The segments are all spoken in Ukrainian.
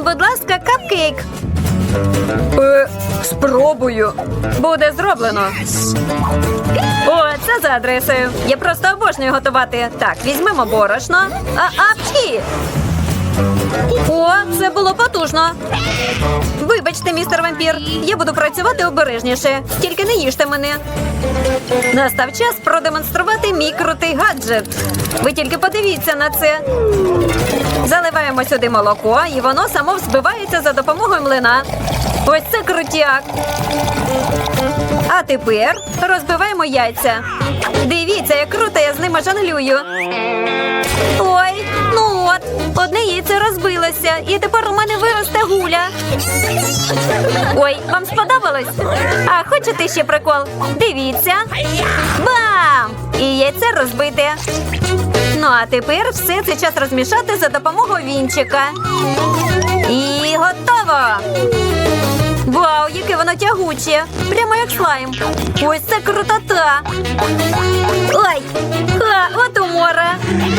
мені, будь ласка, капкейк. Е, спробую. Буде зроблено. О, це за адресою. Я просто обожнюю готувати. Так, візьмемо борошно. А, апчхі! О, це було потужно. Вибачте, містер вампір. Я буду працювати обережніше. Тільки не їжте мене. Настав час продемонструвати мій крутий гаджет. Ви тільки подивіться на це. Заливаємо сюди молоко, і воно само взбивається за допомогою млина. Ось це крутяк. А тепер розбиваємо яйця. Дивіться, як круто я з ними жонглюю. Ой, ну от, одне яйце розбилося, і тепер у мене виросте гуля. Ой, вам сподобалось? А хочете ще прикол? Дивіться. Бам! І яйце розбите. Ну а тепер все це час розмішати за допомогою вінчика. І готово! Вау, яке воно тягуче! Прямо як слайм. Ось це крутота. Ой, а, от умора.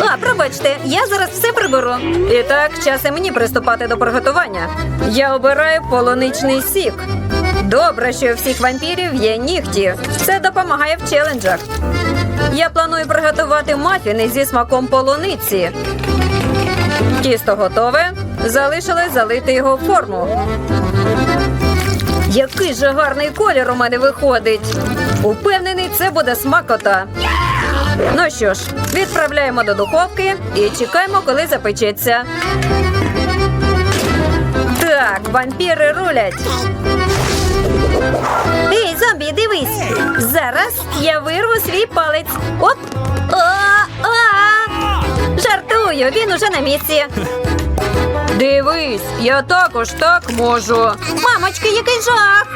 А, пробачте, я зараз все приберу. І так, час і мені приступати до приготування. Я обираю полуничний сік. Добре, що у всіх вампірів є нігті. Це допомагає в челенджах. Я планую приготувати мафіни зі смаком полуниці. Тісто готове. Залишилось залити його в форму. Який же гарний колір у мене виходить. Упевнений, це буде смакота. Ну що ж, відправляємо до духовки і чекаємо, коли запечеться. Так, вампіри рулять. Ей, зомбі, дивись. Зараз я вирву свій палець. Оп! Жартую, він уже на місці. Дивись, я також так можу. Мамочки, який жах!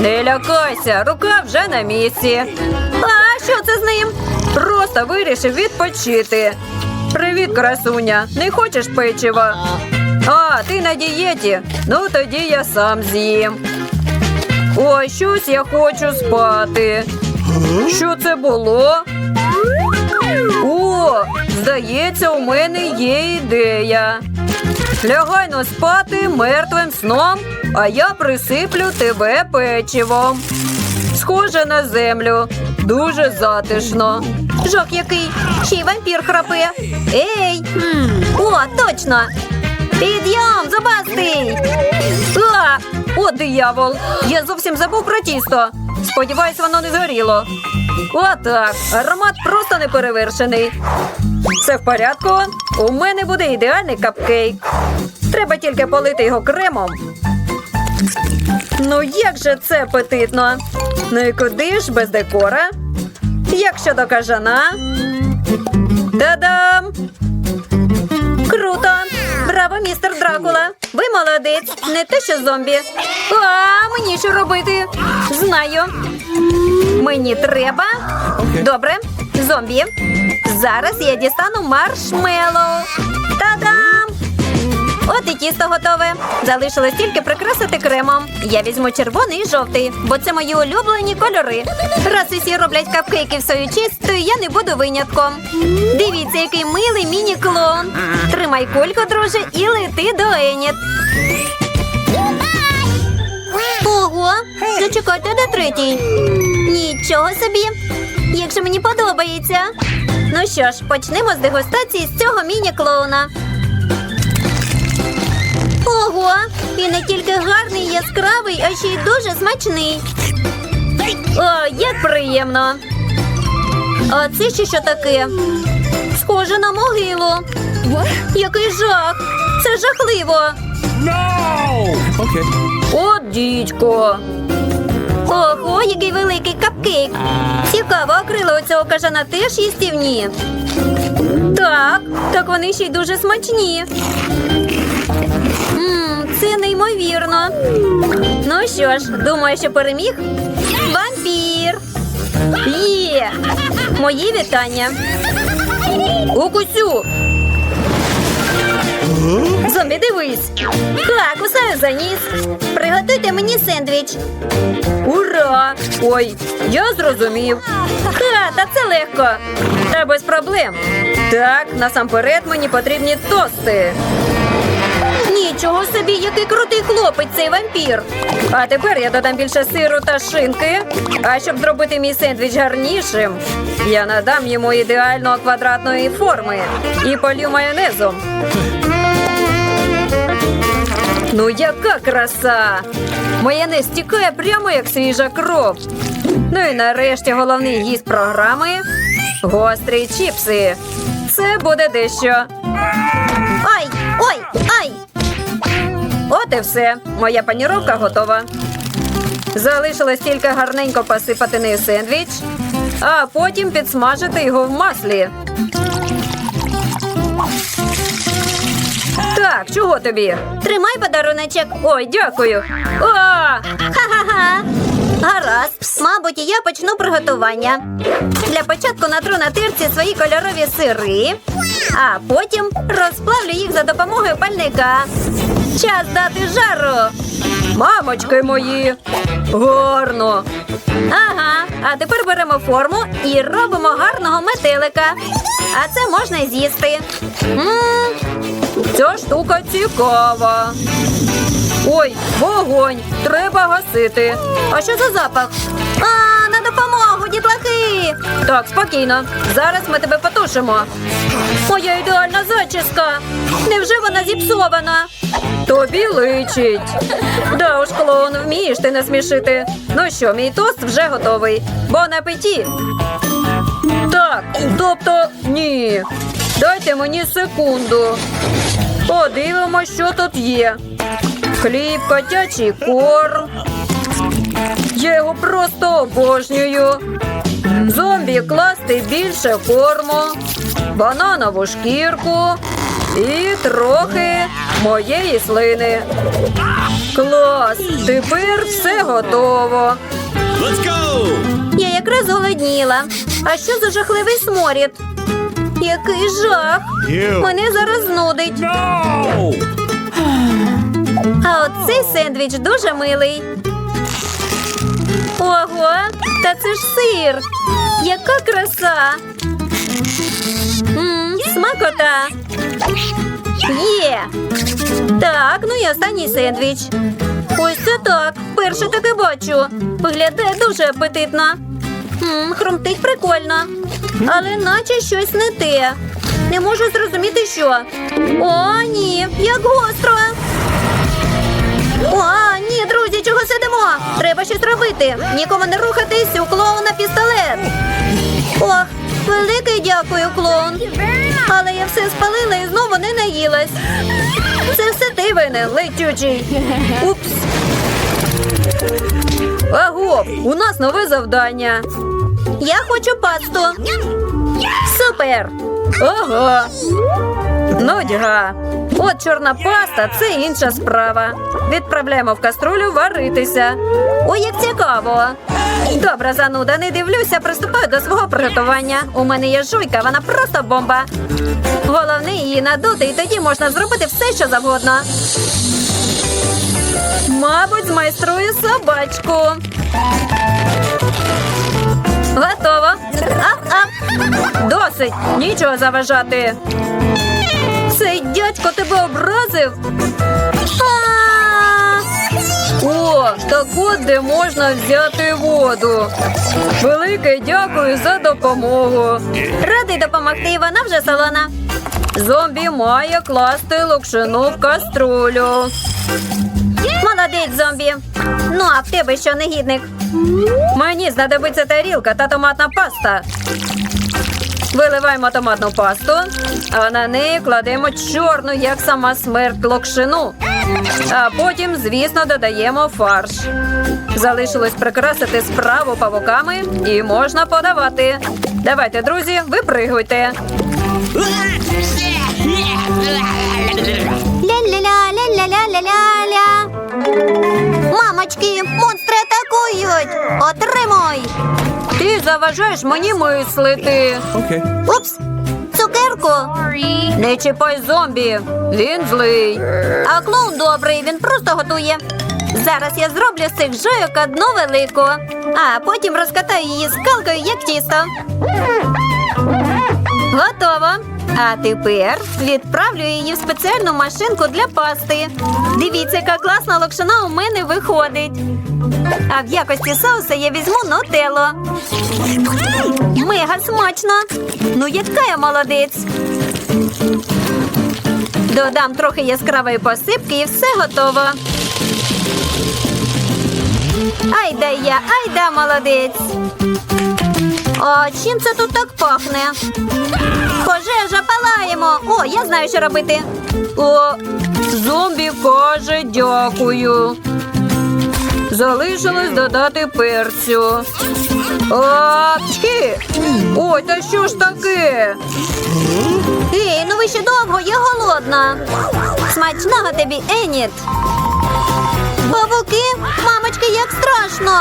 Не лякайся, рука вже на місці. А що це з ним? Просто вирішив відпочити. Привіт, красуня. Не хочеш печива? А, ти на дієті? Ну тоді я сам з'їм. Ой, щось я хочу спати. Що це було? О, здається, у мене є ідея. Лягай но спати мертвим сном, а я присиплю тебе печивом. Схоже на землю. Дуже затишно. Жах який! Ще й вампір храпе. Ей! О, точно! Підйом, зубастий! О, диявол! Я зовсім забув про тісто. Сподіваюсь, воно не згоріло. Отак. Аромат просто неперевершений. Все в порядку. У мене буде ідеальний капкейк. Треба тільки полити його кремом. Ну як же це апетитно? Ну і куди ж без декора? Як щодо кажана? Та-дам! Круто! Браво, містер Дракула! Ви молодець, не те, що зомбі. А мені що робити? Знаю. Мені треба. Добре, зомбі. Зараз я дістану маршмеллоу. Та-дам! От і тісто готове. Залишилось тільки прикрасити кремом. Я візьму червоний і жовтий, бо це мої улюблені кольори. Раз усі роблять капкейки в свою честь, то я не буду винятком. Дивіться, який милий міні-клоун. Тримай кульку, друже, і лети до Еніт. Ого, зачекайте до третій. Нічого собі. Як же мені подобається. Ну що ж, почнемо з дегустації з цього міні-клоуна. І не тільки гарний, яскравий, а ще й дуже смачний. О, як приємно. А це ще що таке? Схоже на могилу. Який жах! Це жахливо. No! Okay. От дідько. Ого, який великий капкейк. Цікаво, а крила у цього кажана теж їстівні. Так, так вони ще й дуже смачні. Неймовірно. Ну що ж, думаю, що переміг вампір. Є! Мої вітання. Укусю. Зомбі, дивись. Так, кусаю за ніс. Приготуйте мені сендвіч. Ура! Ой, я зрозумів. Ха, та це легко. Та без проблем. Так, насамперед мені потрібні тости. Ні, Нічого собі, який крутий хлопець цей вампір. А тепер я додам більше сиру та шинки. А щоб зробити мій сендвіч гарнішим, я надам йому ідеально квадратної форми і полю майонезом. Ну, яка краса! Майонез стікає прямо як свіжа кров. Ну і нарешті головний гість програми гострі чіпси. Це буде дещо. Ой, ай! От і все. Моя паніровка готова. Залишилось тільки гарненько посипати нею сендвіч, а потім підсмажити його в маслі. Так, чого тобі? Тримай подаруночок. Ой, дякую. А! Ха-ха-ха. Гаразд, мабуть, я почну приготування. Для початку натру на терці свої кольорові сири, а потім розплавлю їх за допомогою пальника. Час дати жару. Мамочки мої. Гарно. Ага, а тепер беремо форму і робимо гарного метелика. А це можна з'їсти. Ця штука цікава. Ой, вогонь! Треба гасити. А що за запах? А, на допомогу, дітлахи! Так, спокійно. Зараз ми тебе потушимо. Моя ідеальна зачіска. Невже вона зіпсована? Тобі личить. Да уж, клоун, вмієш ти не смішити. Ну що, мій тост вже готовий. Бон апеті. Так, тобто ні. Дайте мені секунду. Подивимось, що тут є. Хліб, котячий корм. Я його просто обожнюю. Зомбі класти більше корму, бананову шкірку і трохи моєї слини. Клас! Тепер все готово. Let's go! Я якраз голодніла. А що за жахливий сморід? Який жах! Ew. Мене зараз нудить. No! А от цей сендвіч дуже милий. Ого, та це ж сир. Яка краса. Мм, смакота. Є. Так, ну і останній сендвіч. Ось це так. Перше таке бачу. Виглядає дуже апетитно. Мм, хрумтить прикольно. Але наче щось не те. Не можу зрозуміти, що. О, ні, як гостро. О, ні, чого сидимо? Треба щось робити. Нікому не рухатись, у клоуна пістолет. Ох, велике дякую, клоун. Але я все спалила і знову не наїлась. Це все ти винен, летючий. Упс. Аго, у нас нове завдання. Я хочу пасту. Супер! Ага. Нудьга. От чорна паста це інша справа. Відправляємо в каструлю варитися. Ой, як цікаво. Добре, зануда, не дивлюся, приступаю до свого приготування. У мене є жуйка, вона просто бомба. Головне її надути, і тоді можна зробити все, що завгодно. Мабуть, змайструю собачку. Готово. Ап-ап. Досить, нічого заважати. Дядько тебе образив. О, так от де можна взяти воду. Велике дякую за допомогу. Радий допомогти, вона вже солона. Зомбі має класти локшину в каструлю. Молодець, зомбі. Ну, а в тебе що, негідник? Мені знадобиться тарілка та томатна паста. Виливаємо томатну пасту, а на неї кладемо чорну, як сама смерть локшину. А потім, звісно, додаємо фарш. Залишилось прикрасити справу павуками і можна подавати. Давайте, друзі, випригуйте. Ля-ля-ля, ля-ля-ля-ля-ля-ля. Мамочки, монстри атакують. Отримуй. Ти заважаєш мені мислити. Okay. Упс, цукерку. Не чіпай зомбі. Він злий. А клоун добрий, він просто готує. Зараз я зроблю з цих жойок одну велику, а потім розкатаю її скалкою, як тісто. Готово. А тепер відправлю її в спеціальну машинку для пасти. Дивіться, яка класна локшина у мене виходить. А в якості соуса я візьму нутелло. Мега смачно. Ну, яка я молодець. Додам трохи яскравої посипки і все готово. Айда я, айда молодець. А чим це тут так пахне? Пожежа палаємо. О, я знаю, що робити. О, зомбі каже дякую. Залишилось додати перцю. Апчхі! Ой, та що ж таке? Ей, ну ви ще довго, я голодна. Смачного тобі, Еніт. Павуки, мамочки, як страшно.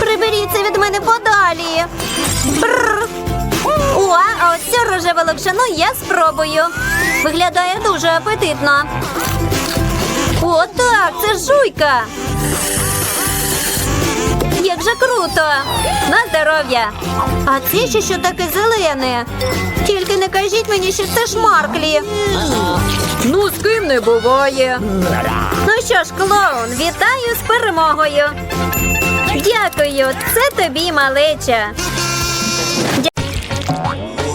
Приберіться від мене подалі. Бррр. О, а ось цю рожеву локшину я спробую. Виглядає дуже апетитно. О, так, це жуйка. Як же круто! На здоров'я! А це ще що таке зелене? Тільки не кажіть мені, що це шмарклі. Ну, з ким не буває. Ну що ж, клоун, вітаю з перемогою. Дякую, це тобі малеча.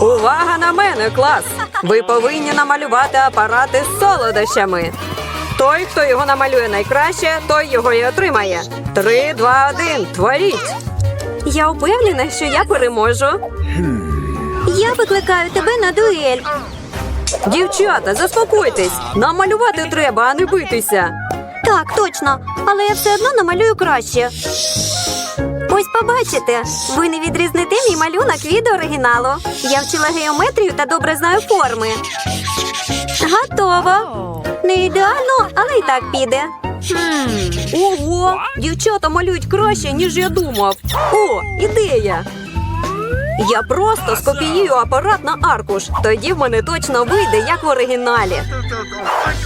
Увага на мене, клас! Ви повинні намалювати апарати з солодощами. Той, хто його намалює найкраще, той його і отримає. Три, два, один. Творіть! Я впевнена, що я переможу. Я викликаю тебе на дуель. Дівчата, заспокойтесь. Нам малювати треба, а не битися. Так, точно, але я все одно намалюю краще. Ось побачите, ви не відрізните мій малюнок від оригіналу. Я вчила геометрію та добре знаю форми. Готово. Не ідеально, але і так піде. Ого! Дівчата малюють краще, ніж я думав. О, ідея! Я просто скопіюю апарат на аркуш. Тоді в мене точно вийде, як в оригіналі.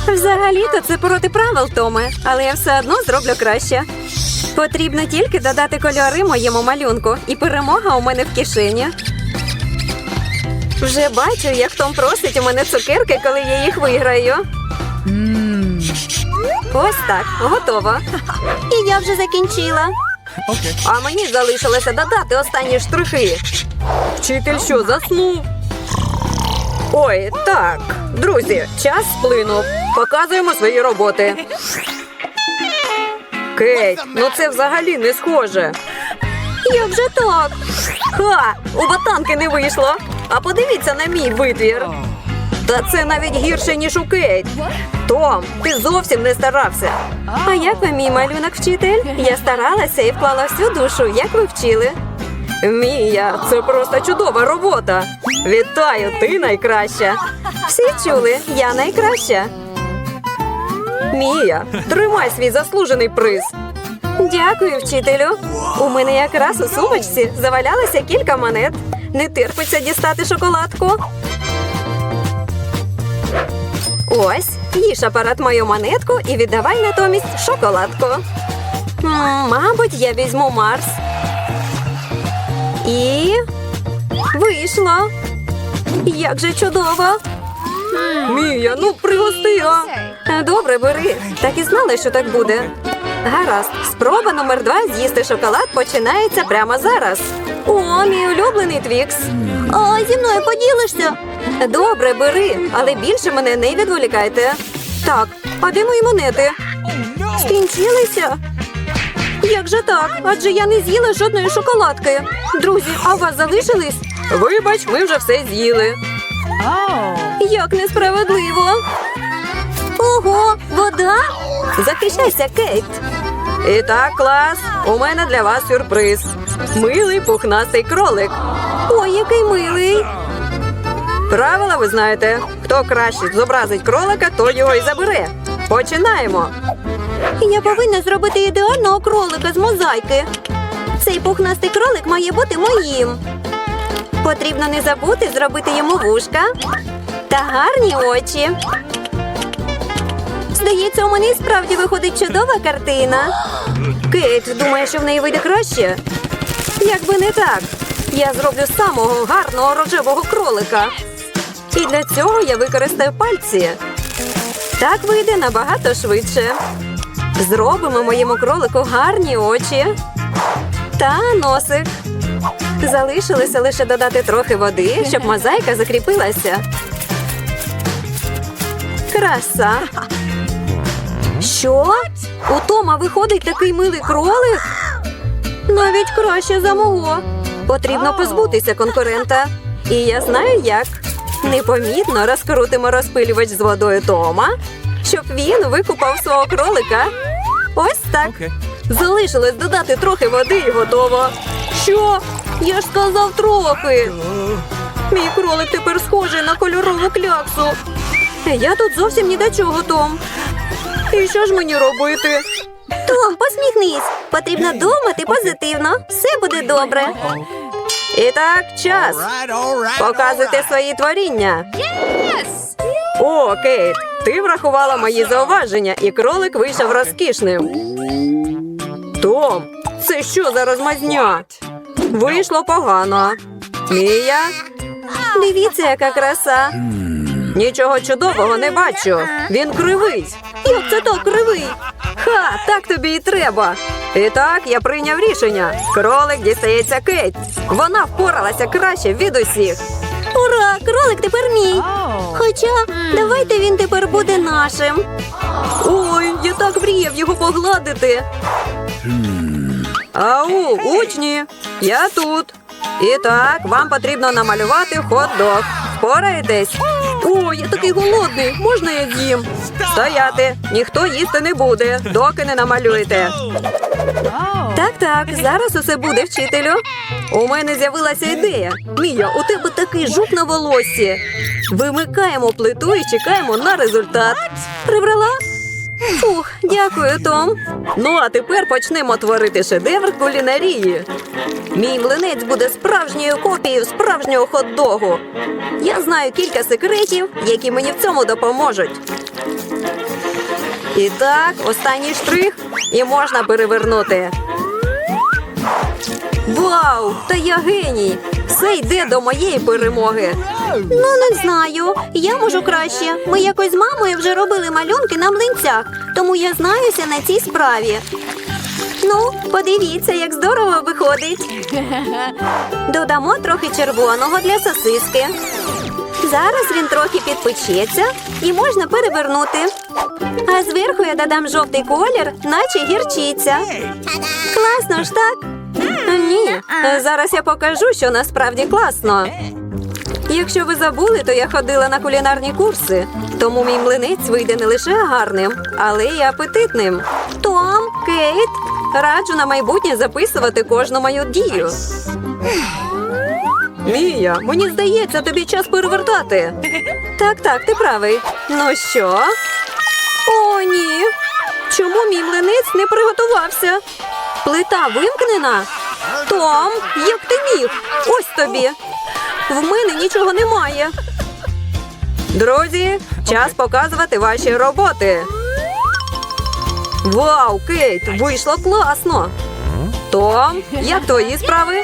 Взагалі-то це проти правил, Томе, але я все одно зроблю краще. Потрібно тільки додати кольори моєму малюнку, і перемога у мене в кишені. Вже бачу, як Том просить у мене цукерки, коли я їх виграю. Ось так, готово. І я вже закінчила. А мені залишилося додати останні штрихи. Вчитель що заснув? Ой, так. Друзі, час сплинув. Показуємо свої роботи. Кейт, ну це взагалі не схоже. Як же так? Ха! У ботанки не вийшло. А подивіться на мій витвір. Та це навіть гірше, ніж у Кейт. Том, ти зовсім не старався. А як ви мій малюнок, вчитель? Я старалася і вклала всю душу, як ви вчили. Мія, це просто чудова робота. Вітаю, ти найкраща. Всі чули, я найкраща. Мія, тримай свій заслужений приз. Дякую, вчителю. У мене якраз у сумочці завалялося кілька монет. Не терпиться дістати шоколадку. Ось, їж апарат мою монетку і віддавай натомість шоколадку. Мабуть, я візьму Марс. І вийшло. Як же чудово. Мія, ну пригости, а. Добре, бери. Так і знала, що так буде. Гаразд, спроба номер два з'їсти шоколад починається прямо зараз. О, мій улюблений твікс. А зі мною поділишся? Добре, бери, але більше мене не відволікайте. Так, а де мої монети? Скінчилися? Як же так? Адже я не з'їла жодної шоколадки. Друзі, а у вас залишились? Вибач, ми вже все з'їли. Як несправедливо. Ого, вода? Захищайся, Кейт. І так, клас, у мене для вас сюрприз. Милий пухнастий кролик. Ой, який милий. Правила ви знаєте. Хто краще зобразить кролика, то його і забере. Починаємо. Я повинна зробити ідеального кролика з мозаїки. Цей пухнастий кролик має бути моїм. Потрібно не забути зробити йому вушка та гарні очі. Здається, у мене і справді виходить чудова картина. Кейт думає, що в неї вийде краще. Якби не так. Я зроблю самого гарного рожевого кролика. І для цього я використаю пальці. Так вийде набагато швидше. Зробимо моєму кролику гарні очі та носик. Залишилося лише додати трохи води, щоб мозаїка закріпилася. Краса. Що? У Тома виходить такий милий кролик? Навіть краще за мого. Потрібно позбутися конкурента. І я знаю як. Непомітно розкрутимо розпилювач з водою Тома, щоб він викупав свого кролика. Ось так. Okay. Залишилось додати трохи води і готово. Що? Я ж сказав трохи. Мій кролик тепер схожий на кольорову кляксу. Я тут зовсім ні до чого, Том. І що ж мені робити? Том, посміхнись. Потрібно думати позитивно. Все буде добре. І так, час. All right, all right. Показуйте свої творіння. О, Кейт, ти врахувала мої зауваження, і кролик вийшов розкішним. Том, це що за розмазня? Вийшло погано. Мія? Дивіться, яка краса. Нічого чудового не бачу. Він кривий. Як це так кривий? Ха, так тобі і треба. І так я прийняв рішення. Кролик дістається Кейт. Вона впоралася краще від усіх. Ура! Кролик тепер мій. Хоча давайте він тепер буде нашим. Ой, я так мріяв його погладити. Ау, учні, я тут. І так, вам потрібно намалювати хот-дог. Впораєтесь? О, я такий голодний. Можна я з'їм? Стояти! Ніхто їсти не буде, доки не намалюєте. Так, так, зараз усе буде, вчителю. У мене з'явилася ідея. Мія, у тебе такий жук на волосі. Вимикаємо плиту і чекаємо на результат. Прибрала? Фух, дякую, Том. Ну а тепер почнемо творити шедевр кулінарії. Мій млинець буде справжньою копією справжнього хот-догу. Я знаю кілька секретів, які мені в цьому допоможуть. І так, останній штрих, і можна перевернути. Вау! Та я геній! Все йде до моєї перемоги. Ну, не знаю. Я можу краще. Ми якось з мамою вже робили малюнки на млинцях, тому я знаюся на цій справі. Ну, подивіться, як здорово виходить. Додамо трохи червоного для сосиски. Зараз він трохи підпечеться і можна перевернути. А зверху я додам жовтий колір, наче гірчиця. Класно ж так? Ні, зараз я покажу, що насправді класно. Якщо ви забули, то я ходила на кулінарні курси, тому мій млинець вийде не лише гарним, але й апетитним. Том, Кейт, раджу на майбутнє записувати кожну мою дію. Мія, мені здається, тобі час перевертати. Так, так, ти правий. Ну що? О, ні. Чому мій млинець не приготувався? Плита вимкнена? Том, як ти міг? Ось тобі. В мене нічого немає. Друзі, час показувати ваші роботи. Вау, Кейт, вийшло класно. Том, як твої справи?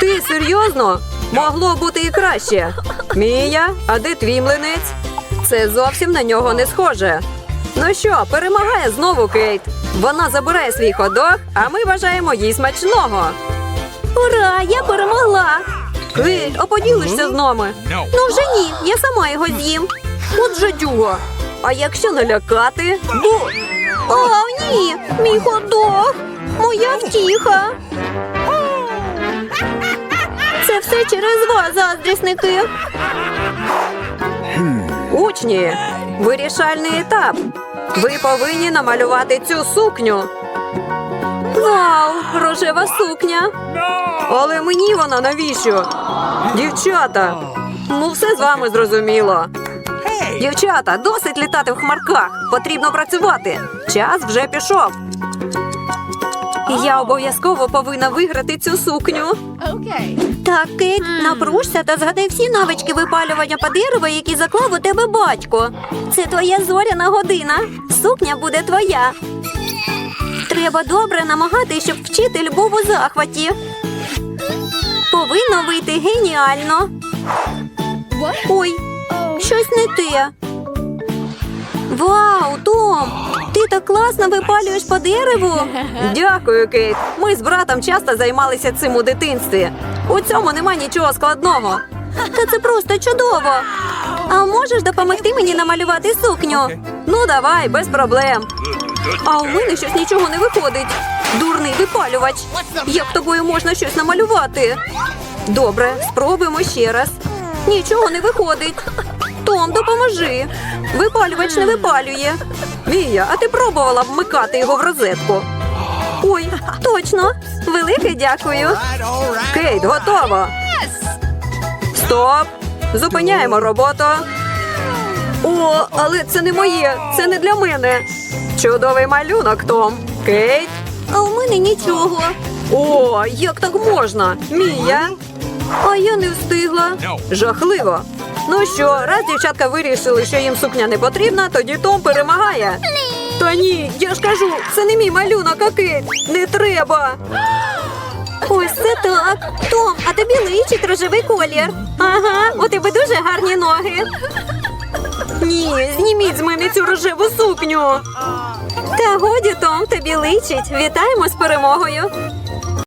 Ти серйозно? Могло бути і краще. Мія, а де твій млинець? Це зовсім на нього не схоже. Ну що, перемагає знову Кейт. Вона забирає свій ходок, а ми бажаємо їй смачного. Ура! Я перемогла! Кейт, а поділишся з нами? Ну вже ні, я сама його з'їм. От жадюга. А якщо налякати? Бу! О, ні! Мій ходок! Моя втіха! Це все через вас, заздрісники. Учні, вирішальний етап. Ви повинні намалювати цю сукню. Вау, рожева сукня. Але мені вона навіщо? Дівчата, ну все з вами зрозуміло. Дівчата, досить літати в хмарках. Потрібно працювати. Час вже пішов. Я обов'язково повинна виграти цю сукню. Так, Кейт, напружся та згадай всі навички випалювання по дереву, які заклав у тебе батько. Це твоя зоряна година. Сукня буде твоя. Треба добре намагатись, щоб вчитель був у захваті. Повинно вийти геніально. Ой, щось не те. Вау, Том! Ти так класно випалюєш по дереву. Дякую, Кейт. Ми з братом часто займалися цим у дитинстві. У цьому нема нічого складного. Та це просто чудово. А можеш допомогти мені намалювати сукню? Ну, давай, без проблем. А у мене щось нічого не виходить. Дурний випалювач. Як тобою можна щось намалювати? Добре, спробуємо ще раз. Нічого не виходить. Том, допоможи. Випалювач не випалює. Мія, а ти пробувала вмикати його в розетку? Ой, точно. Велике дякую. Кейт, готово. Стоп! Зупиняємо роботу. О, але це не моє, це не для мене. Чудовий малюнок, Том. Кейт. А у мене нічого. О, як так можна? Мія. А я не встигла. Жахливо. Ну що, раз дівчатка вирішили, що їм сукня не потрібна, тоді Том перемагає. Та ні, я ж кажу, це не мій малюнок, а Кейт. Не треба. Ось це так. Том, а тобі личить рожевий колір. Ага, у тебе дуже гарні ноги. Ні, зніміть з мене цю рожеву сукню. Та годі, Том, тобі личить. Вітаємо з перемогою.